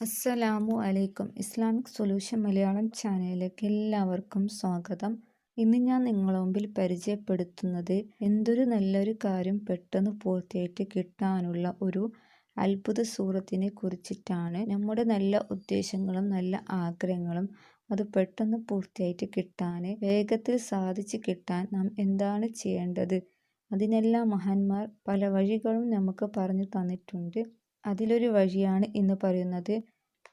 അസ്സലാമു അലൈക്കും. Islamic solution Malayalam ചാനലിലേക്ക് എല്ലാവർക്കും സ്വാഗതം. ഇന്ന് ഞാൻ നിങ്ങളുടെ മുമ്പിൽ പരിചയപ്പെടുത്തുന്നത് എന്തൊരു നല്ലൊരു കാര്യം പെട്ടെന്ന് പൂർത്തിയായിട്ട് കിട്ടാനുള്ള ഒരു അത്ഭുത സൂറത്തിനെ കുറിച്ചിട്ടാണ്. നമ്മുടെ നല്ല ഉദ്ദേശങ്ങളും നല്ല ആഗ്രഹങ്ങളും അത് പെട്ടെന്ന് പൂർത്തിയായിട്ട് കിട്ടാൻ വേഗത്തിൽ സാധിച്ചു കിട്ടാൻ നാം എന്താണ് ചെയ്യേണ്ടത്? അതിനെല്ലാം മഹാന്മാർ പല വഴികളും നമുക്ക് പറഞ്ഞു തന്നിട്ടുണ്ട്. അതിലൊരു വഴിയാണ് എന്ന് പറയുന്നത്.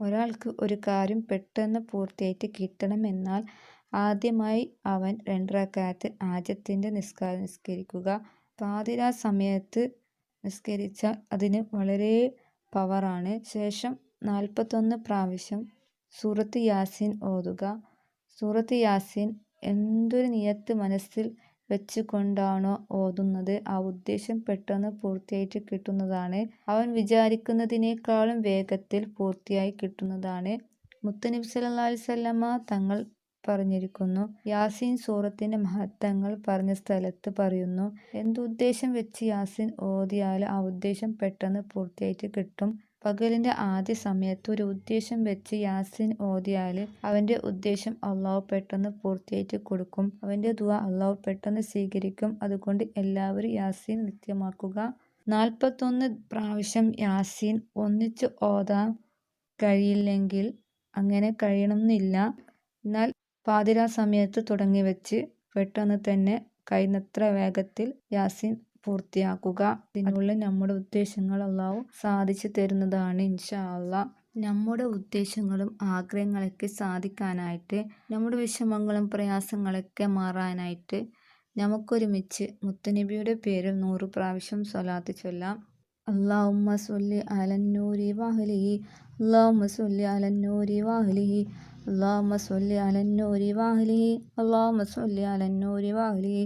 ഒരാൾക്ക് ഒരു കാര്യം പെട്ടെന്ന് പൂർത്തിയായിട്ട് കിട്ടണമെന്നാൽ ആദ്യമായി അവൻ രണ്ടരക്കാലത്ത് ആദ്യത്തിന്റെ നിസ്കാരം നിസ്കരിക്കുക. പാതിരാ സമയത്ത് നിസ്കരിച്ചാൽ അതിന് വളരെ പവറാണ് ശേഷം നാൽപ്പത്തൊന്ന് പ്രാവശ്യം സൂറത്ത് യാസീൻ ഓതുക. സൂറത്ത് യാസീൻ എന്തൊരു നിയത്ത് മനസ്സിൽ വെച്ചുകൊണ്ടാണോ ഓതുന്നത്? ആ ഉദ്ദേശം പെട്ടെന്ന് പൂർത്തിയായിട്ട് കിട്ടുന്നതാണ്. അവൻ വിചാരിക്കുന്നതിനേക്കാളും വേഗത്തിൽ പൂർത്തിയായി കിട്ടുന്നതാണ്. മുത്തനബി സല്ലല്ലാഹു അലൈഹി തങ്ങൾ പറഞ്ഞിരിക്കുന്നു. യാസീൻ സൂറത്തിന്റെ മഹത്വങ്ങൾ പറഞ്ഞ സ്ഥലത്ത് പറയുന്നു. എന്തുദ്ദേശം വെച്ച് യാസീൻ ഓതിയാൽ ആ ഉദ്ദേശം പെട്ടെന്ന് പൂർത്തിയായിട്ട് കിട്ടും? പകലിന്റെ ആദ്യ സമയത്ത് ഒരു ഉദ്ദേശം വെച്ച് യാസിൻ ഓതിയാൽ അവന്റെ ഉദ്ദേശം അള്ളാഹു പെട്ടെന്ന് പൂർത്തിയായിട്ട് കൊടുക്കും. അവന്റെ ദുആ അള്ളാഹു പെട്ടെന്ന് സ്വീകരിക്കും. അതുകൊണ്ട് എല്ലാവരും യാസീൻ നിത്യമാക്കുക. നാൽപ്പത്തൊന്ന് പ്രാവശ്യം യാസീൻ ഒന്നിച്ച് ഓതാൻ കഴിയില്ലെങ്കിൽ അങ്ങനെ കഴിയണമെന്നില്ല എന്നാൽ പാതിരാ സമയത്ത് തുടങ്ങി വെച്ച് പെട്ടെന്ന് തന്നെ കഴിയുന്നത്ര വേഗത്തിൽ യാസീൻ പൂർത്തിയാക്കുക. അതിനുള്ള നമ്മുടെ ഉദ്ദേശങ്ങൾ അള്ളാഹു സാധിച്ചു തരുന്നതാണ് ഇൻഷാ നമ്മുടെ ഉദ്ദേശങ്ങളും ആഗ്രഹങ്ങളൊക്കെ സാധിക്കാനായിട്ട് നമ്മുടെ വിഷമങ്ങളും പ്രയാസങ്ങളൊക്കെ മാറാനായിട്ട് നമുക്കൊരുമിച്ച് മുത്തനബിയുടെ പേരിൽ നൂറ് പ്രാവശ്യം സ്വലാത്ത് ചൊല്ലാം. അള്ളാഹുമ്മ സൊല്ലി അലന്നൂരി വാഹലിഹി അള്ളാഹുമ്മ സൊല്ലി അലന്നൂരി വാഹലിഹി അള്ളാഹുമ്മ സൊല്ലി അലന്നൂരി വാഹലിഹി അള്ളാഹുമ്മ സൊല്ലി അലന്നൂരി വാഹലിഹി.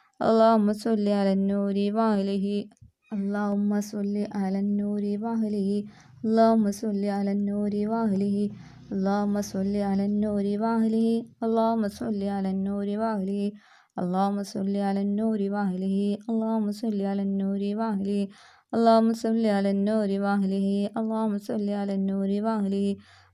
അള്ളാഹുമ്മ സൊല്ലി അലന്നൂരി വാലിഹി അള്ളാഹുമ്മ സൊല്ലി അലന്നൂരി വാലിഹി അള്ളാഹുമ്മ സൊല്ലി അലന്നൂരി വാലിഹി അള്ളാഹുമ്മ സൊല്ലി അലന്നൂരി വാലിഹി അള്ളാഹുമ്മ സൊല്ലി അലന്നൂരി വാലിഹി അള്ളാഹുമ്മ സൊല്ലി അലന്നൂരി വാലിഹി അള്ളാഹുമ്മ സൊല്ലി അലന്നൂരി വാലിഹി اللهم صل على النور واهله اللهم صل على النور واهله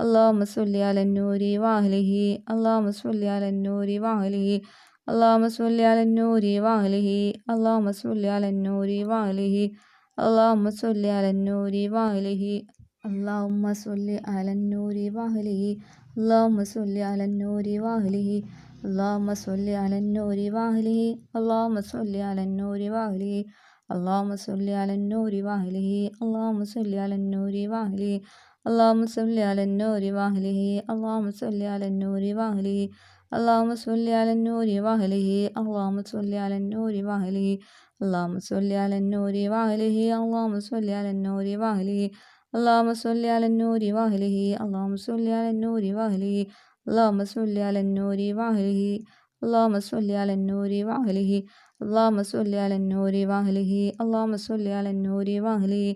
അള്ളാഹു സുല്ലി അലന്നൂരി വാഹ്ലിഹി അള്ളാഹു സുല്ലി അലന്നൂരി വാഹ്ലിഹി അള്ളാഹു സുല്ലി അലന്നൂരി വാഹ്ലിഹി അള്ളാഹു സുല്ലി അലന്നൂരി വാഹ്ലിഹി അള്ളാഹു സുല്ലി അലന്നൂരി വാഹ്ലിഹി അള്ളാഹുമ്മ സുല്ലി അലന്നൂരി വാഹ്ലിഹി അള്ളാഹുമ്മ സുല്ലി അലന്നൂരി വാഹ്ലിഹി അള്ളാഹുമ്മ സുല്ലി അലന്നൂരി വാഹ്ലിഹി അള്ളാഹുമ്മ സുല്ലി അലന്നൂരി വാഹ്ലിഹി അള്ളാഹുമ്മ സുല്ലി അലന്നൂരി വാഹ്ലിഹി അള്ളാഹുമ്മ സുല്ലി അലന്നൂരി വാഹ്ലിഹി وأهله اللهم صل على النور وأهله اللهم صل على النور وأهله اللهم صل على النور وأهله اللهم صل على النور وأهله اللهم صل على النور وأهله اللهم صل على النور وأهله اللهم صل على النور وأهله اللهم صل على النور وأهله اللهم صل على النور وأهله اللهم صل على النور وأهله اللهم صل على النور وأهله اللهم صل على النور وأهله اللهم صل على النور وأهله اللهم صل على النور وأهله اللهم صل على النور وأهله